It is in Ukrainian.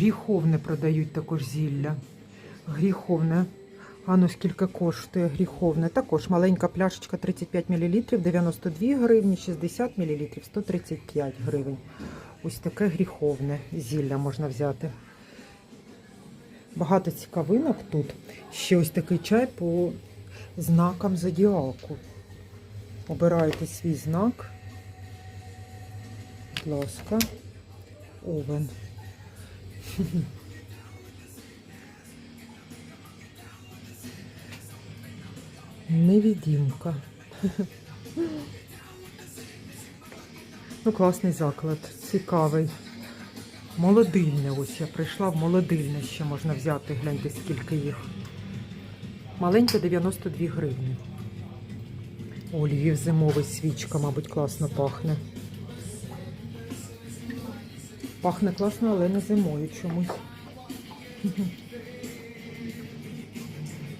Гріховне продають також зілля. Гріховне. А ну скільки коштує гріховне? Також маленька пляшечка 35 мл, 92 гривні, 60 мл, 135 гривень. Ось таке гріховне зілля можна взяти. Багато цікавинок тут. Ще ось такий чай по знакам зодіаку. Обираєте свій знак. Будь ласка. Овен. Невідімка. Ну, класний заклад, цікавий. Молодильне, ось я прийшла в молодильне, ще можна взяти, гляньте, скільки їх. Маленьке 92 гривні. О, зимовий свічка, мабуть, класно пахне. Пахне класно, але не зимою чомусь.